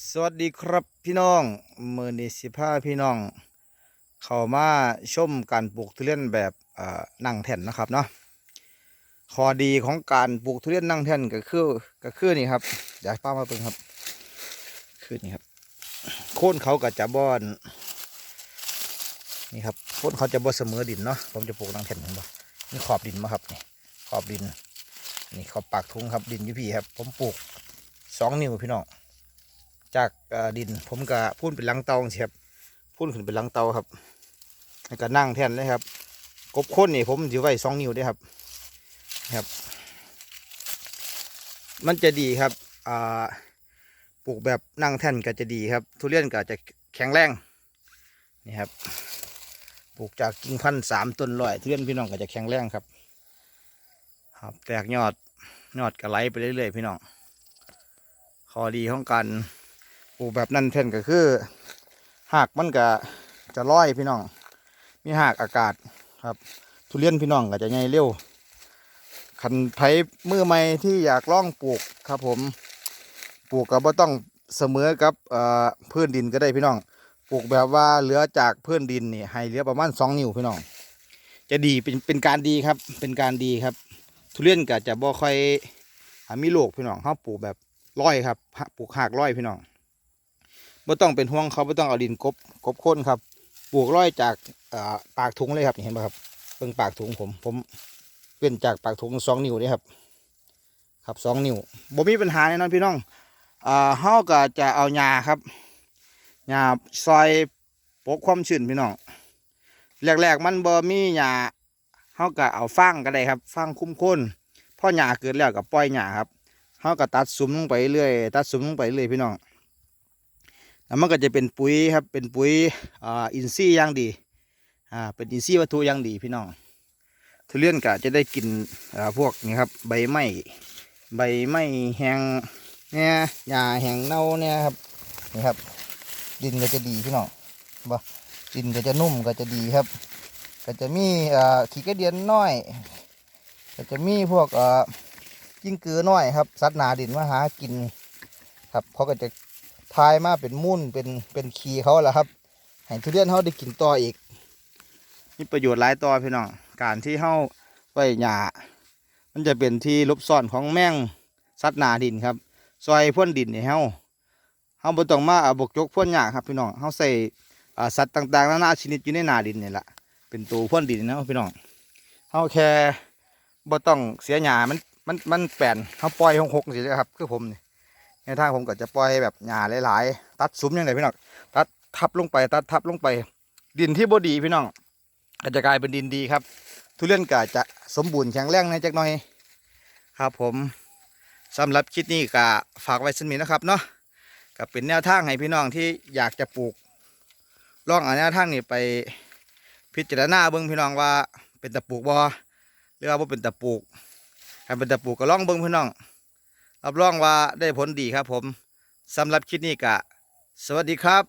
สวัสดีครับพี่น้องมือนี้สิพาพี่น้อง เข้ามาชมการปลูกทุเรียนแบบนั่งแท่นนะครับเนาะข้อดีของการปลูกทุเรียนนั่งแท่นก็คือก็คือนี่ครับอยากป้ามาเบิ่งครับคือนี่ครับโค่นเขากับจะบอนนี่ครับโค่นเขาจะบ่เสมอดินเนาะผมจะปลูกนั่งแท่นเห็นบ่นี่ขอบดินมาครับนี่ขอบดิน นี่ขอบปากทุงครับดินยูพี่ครับ ผมปลูกสองนิ้วพี่น้อง จากดิน ผมก็พุ่นเป็นหลังเตาครับพุ่นขึ้นเป็นหลังเตาครับแล้วก็นั่งแท่นเลยครับ กบค้นนี่ผมถือไว้สองนิ้วด้วยครับครับ มันจะดีครับอ่าปลูกแบบนั่งแท่นก็จะดีครับ ทุเรียนก็จะแข็งแรงนี่ครับปลูกจากกิ่งพันธุ์สามต้นร้อยทุเรียนพี่น้องก็จะแข็งแรงครับ ครับแตกยอดยอดก็ไหลไปเรื่อยๆพี่น้องข้อดีของการ ลูกแบบนั่นเท่นก็คือหากมันก็จะลอยพี่น้อง มีหากอากาศครับ ทุเรียนพี่น้องก็จะใหญ่เร็วคันไผมือใหม่ที่อยากล่องปลูกครับผมปลูกก็บ่ต้องเสมอกับเอ่อพื้นดินก็ได้พี่น้อง ปลูกแบบว่าเหลือจากพื้นดินนี่ให้เหลือประมาณสองนิ้วพี่น้อง จะดีเป็นเป็นการดีครับ เป็นการดีครับ ทุเรียนก็จะบ่ค่อยมีโรคพี่น้องเขาปลูกแบบร้อยครับปลูกหากร้อยพี่น้อง บ่ต้องเป็นห่วงเขาบ่ต้องเอาดินกบกบโค้นครับ ปลูกร้อยจากปากถุงเลยครับนี่เห็นไหมครับเบิ่งปากถุงผม ผมเป็นจากปากถุงสองนิ้วนี่ครับครับสองนิ้วบ่มีปัญหาแน่นอนพี่น้องอ่าเฮาก็จะเอาหญ้าครับหญ้าซอยปกความชื้นพี่น้องแรกๆมันบ่มีหญ้าเขาก็เอาฟางก็ได้ครับฟางคุ้มโคนพ่อหญ้าเกิดแล้วก็ปล่อยหญ้าครับเขาก็ตัดสุมลงไปเรื่อยตัดสุมลงไปเรื่อยพี่น้อง มันก็จะเป็นปุ๋ยครับเป็นปุ๋ยอ่าอินทรีย์ย่างดีอ่าเป็นอินทรีย์วัตถุย่างดีพี่น้องทุเรียนก็จะได้กินอ่าพวกนี้ครับใบไม้ใบไม้แห้งเนี่ยหญ้าแห้งเน่าเนี่ยครับนี่ครับ ดินก็จะดีพี่น้องบ่ดินก็จะนุ่มก็จะดีครับ ก็จะมีอ่อขี้กระเดียนน้อย ก็จะมีพวกอ่อกิ้งกือน้อยครับสัตว์นาดินมาหากินครับเขาก็จะ ทายมาเป็นมุ่นเป็นเป็นขีเขาแหละครับให้ทุเรียนเขาได้กินต่ออีกมีประโยชน์หลายต่อพี่น้องการที่เขาไว้หญ้ามันจะเป็นที่ลบซ่อนของแมงสัตว์นาดินครับ ซอยพ่นดินเนี่ยเฮาเฮาบ่ต้องมาเอาบกจกพ่นหญ้าครับพี่น้องเฮาใส่สัตว์ต่างๆนานาชนิดอยู่ในนาดินนี่แหละเป็นตัวพ่นดินนะพี่น้องเขาแค่บ่ต้องเสียหยามันมันมันแปลนเขาปล่อยหกหกสิครับคือผมนี่ ในทางผมก็จะปล่อยแบบหยาหลายๆ ตัดซุ้มยังไงพี่น้องตัดทับลงไปตัดทับลงไป ดินที่บ่ดีพี่น้องก็จะกลายเป็นดินดีครับ ทุเรียนก็จะสมบูรณ์แข็งแรงในจักหน่อย ครับผมสำหรับคลิปนี้ก็ฝากไว้สมีนะครับเนาะก็เป็นแนวทางให้พี่น้องที่อยากจะปลูกลองเอาแนวทางนี้ไปพิจารณาเบิ่งพี่น้องว่าเป็นตะปลูกบ่หรือว่าเป็นตะปลูกถ้าเป็นตะปลูกก็ลองเบิ่งพี่น้อง รับรองว่าได้ผลดีครับผมสำหรับคลิปนี้กะ สวัสดีครับ